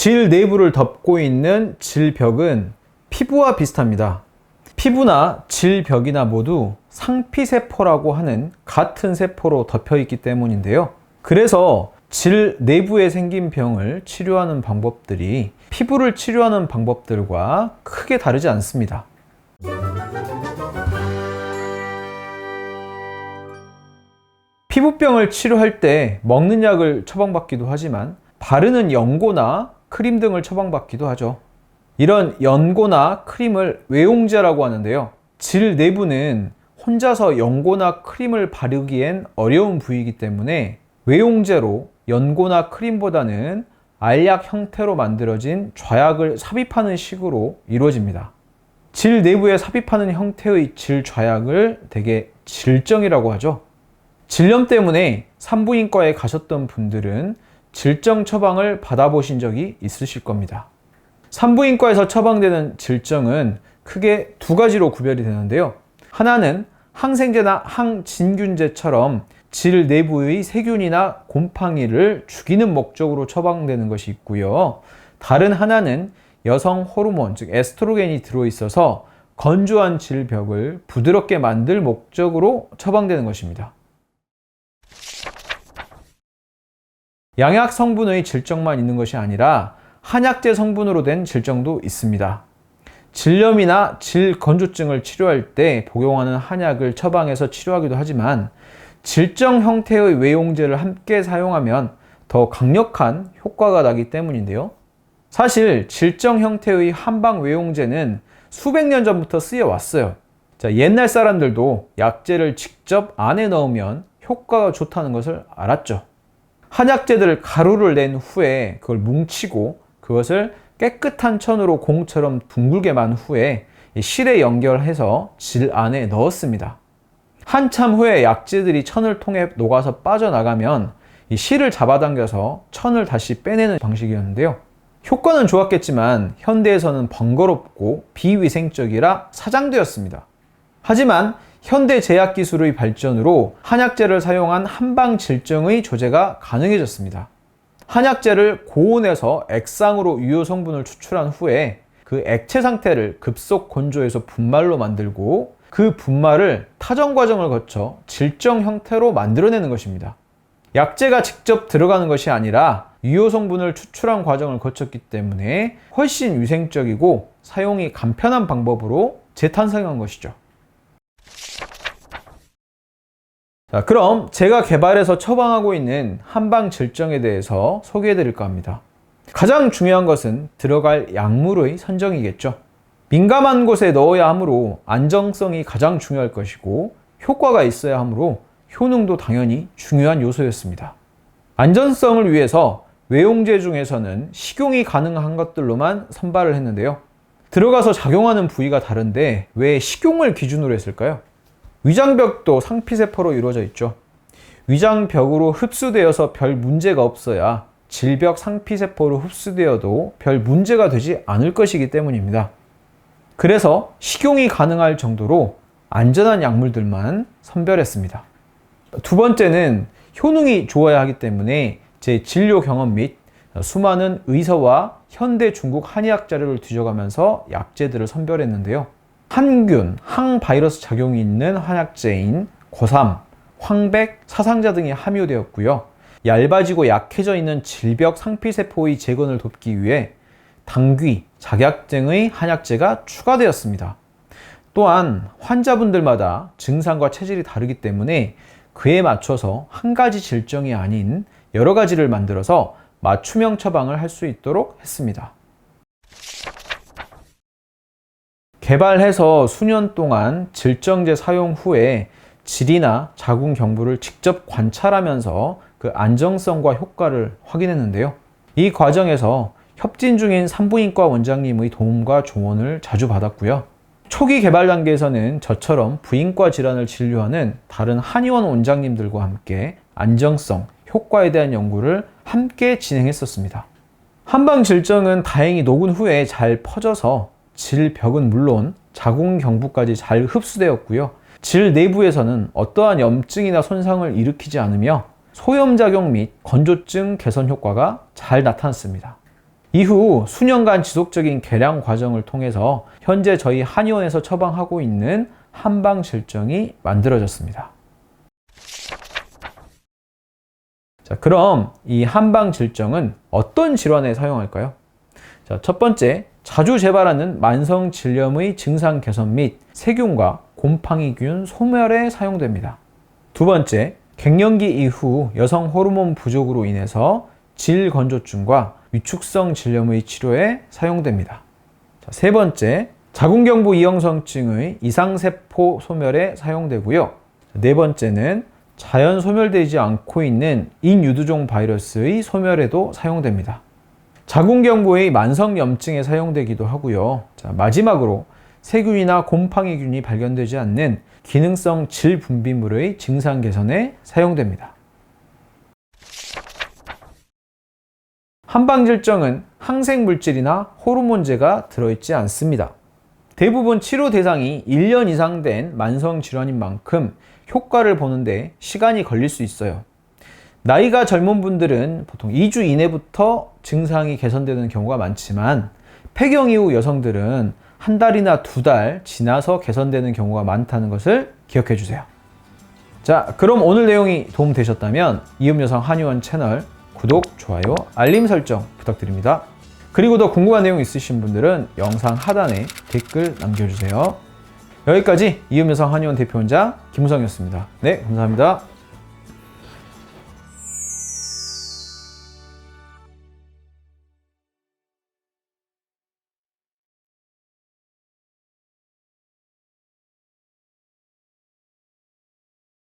질 내부를 덮고 있는 질벽은 피부와 비슷합니다. 피부나 질벽이나 모두 상피세포라고 하는 같은 세포로 덮여 있기 때문인데요. 그래서 질 내부에 생긴 병을 치료하는 방법들이 피부를 치료하는 방법들과 크게 다르지 않습니다. 피부병을 치료할 때 먹는 약을 처방받기도 하지만 바르는 연고나 크림 등을 처방받기도 하죠. 이런 연고나 크림을 외용제라고 하는데요. 질 내부는 혼자서 연고나 크림을 바르기엔 어려운 부위이기 때문에 외용제로 연고나 크림보다는 알약 형태로 만들어진 좌약을 삽입하는 식으로 이루어집니다. 질 내부에 삽입하는 형태의 질 좌약을 대개 질정이라고 하죠. 질염 때문에 산부인과에 가셨던 분들은 질정 처방을 받아보신 적이 있으실 겁니다. 산부인과에서 처방되는 질정은 크게 두 가지로 구별이 되는데요. 하나는 항생제나 항진균제처럼 질 내부의 세균이나 곰팡이를 죽이는 목적으로 처방되는 것이 있고요. 다른 하나는 여성 호르몬, 즉 에스트로겐이 들어있어서 건조한 질벽을 부드럽게 만들 목적으로 처방되는 것입니다. 양약 성분의 질정만 있는 것이 아니라 한약재 성분으로 된 질정도 있습니다. 질염이나 질건조증을 치료할 때 복용하는 한약을 처방해서 치료하기도 하지만 질정 형태의 외용제를 함께 사용하면 더 강력한 효과가 나기 때문인데요. 사실 질정 형태의 한방 외용제는 수백 년 전부터 쓰여 왔어요. 자, 옛날 사람들도 약재를 직접 안에 넣으면 효과가 좋다는 것을 알았죠. 한약재들을 가루를 낸 후에 그걸 뭉치고 그것을 깨끗한 천으로 공처럼 둥글게 만 후에 실에 연결해서 질 안에 넣었습니다. 한참 후에 약재들이 천을 통해 녹아서 빠져나가면 이 실을 잡아당겨서 천을 다시 빼내는 방식이었는데요. 효과는 좋았겠지만 현대에서는 번거롭고 비위생적이라 사장되었습니다. 하지만 현대 제약 기술의 발전으로 한약재를 사용한 한방 질정의 조제가 가능해졌습니다. 한약재를 고온에서 액상으로 유효 성분을 추출한 후에 그 액체 상태를 급속 건조해서 분말로 만들고 그 분말을 타정 과정을 거쳐 질정 형태로 만들어내는 것입니다. 약재가 직접 들어가는 것이 아니라 유효 성분을 추출한 과정을 거쳤기 때문에 훨씬 위생적이고 사용이 간편한 방법으로 재탄생한 것이죠. 자, 그럼 제가 개발해서 처방하고 있는 한방 질정에 대해서 소개해 드릴까 합니다. 가장 중요한 것은 들어갈 약물의 선정이겠죠. 민감한 곳에 넣어야 하므로 안정성이 가장 중요할 것이고 효과가 있어야 하므로 효능도 당연히 중요한 요소였습니다. 안전성을 위해서 외용제 중에서는 식용이 가능한 것들로만 선발을 했는데요. 들어가서 작용하는 부위가 다른데 왜 식용을 기준으로 했을까요? 위장벽도 상피세포로 이루어져 있죠. 위장벽으로 흡수되어서 별 문제가 없어야 질벽 상피세포로 흡수되어도 별 문제가 되지 않을 것이기 때문입니다. 그래서 식용이 가능할 정도로 안전한 약물들만 선별했습니다. 두 번째는 효능이 좋아야 하기 때문에 제 진료 경험 및 수많은 의사와 현대 중국 한의학 자료를 뒤져가면서 약재들을 선별했는데요. 항균, 항바이러스 작용이 있는 한약재인 고삼, 황백, 사상자 등이 함유되었고요. 얇아지고 약해져 있는 질벽 상피세포의 재건을 돕기 위해 당귀, 작약등의 한약재가 추가되었습니다. 또한 환자분들마다 증상과 체질이 다르기 때문에 그에 맞춰서 한 가지 질정이 아닌 여러 가지를 만들어서 맞춤형 처방을 할 수 있도록 했습니다. 개발해서 수년 동안 질정제 사용 후에 질이나 자궁 경부를 직접 관찰하면서 그 안정성과 효과를 확인했는데요. 이 과정에서 협진 중인 산부인과 원장님의 도움과 조언을 자주 받았고요. 초기 개발 단계에서는 저처럼 부인과 질환을 진료하는 다른 한의원 원장님들과 함께 안정성, 효과에 대한 연구를 함께 진행했었습니다. 한방 질정은 다행히 녹은 후에 잘 퍼져서 질벽은 물론 자궁 경부까지 잘 흡수되었고요. 질 내부에서는 어떠한 염증이나 손상을 일으키지 않으며 소염작용 및 건조증 개선 효과가 잘 나타났습니다. 이후 수년간 지속적인 개량 과정을 통해서 현재 저희 한의원에서 처방하고 있는 한방질정이 만들어졌습니다. 자, 그럼 이 한방질정은 어떤 질환에 사용할까요? 자, 첫 번째, 자주 재발하는 만성 질염의 증상 개선 및 세균과 곰팡이균 소멸에 사용됩니다. 두 번째, 갱년기 이후 여성 호르몬 부족으로 인해서 질건조증과 위축성 질염의 치료에 사용됩니다. 자, 세 번째, 자궁경부 이형성증의 이상세포 소멸에 사용되고요. 네 번째는 자연 소멸되지 않고 있는 인유두종 바이러스의 소멸에도 사용됩니다. 자궁경부의 만성염증에 사용되기도 하고요. 자, 마지막으로 세균이나 곰팡이균이 발견되지 않는 기능성 질 분비물의 증상 개선에 사용됩니다. 한방질정은 항생물질이나 호르몬제가 들어있지 않습니다. 대부분 치료 대상이 1년 이상 된 만성 질환인 만큼 효과를 보는데 시간이 걸릴 수 있어요. 나이가 젊은 분들은 보통 2주 이내부터 증상이 개선되는 경우가 많지만 폐경 이후 여성들은 한 달이나 두 달 지나서 개선되는 경우가 많다는 것을 기억해 주세요. 자, 그럼 오늘 내용이 도움되셨다면 이음여성 한의원 채널 구독, 좋아요, 알림 설정 부탁드립니다. 그리고 더 궁금한 내용 있으신 분들은 영상 하단에 댓글 남겨주세요. 여기까지 이음여성 한의원 대표원장 김우성이었습니다. 네, 감사합니다.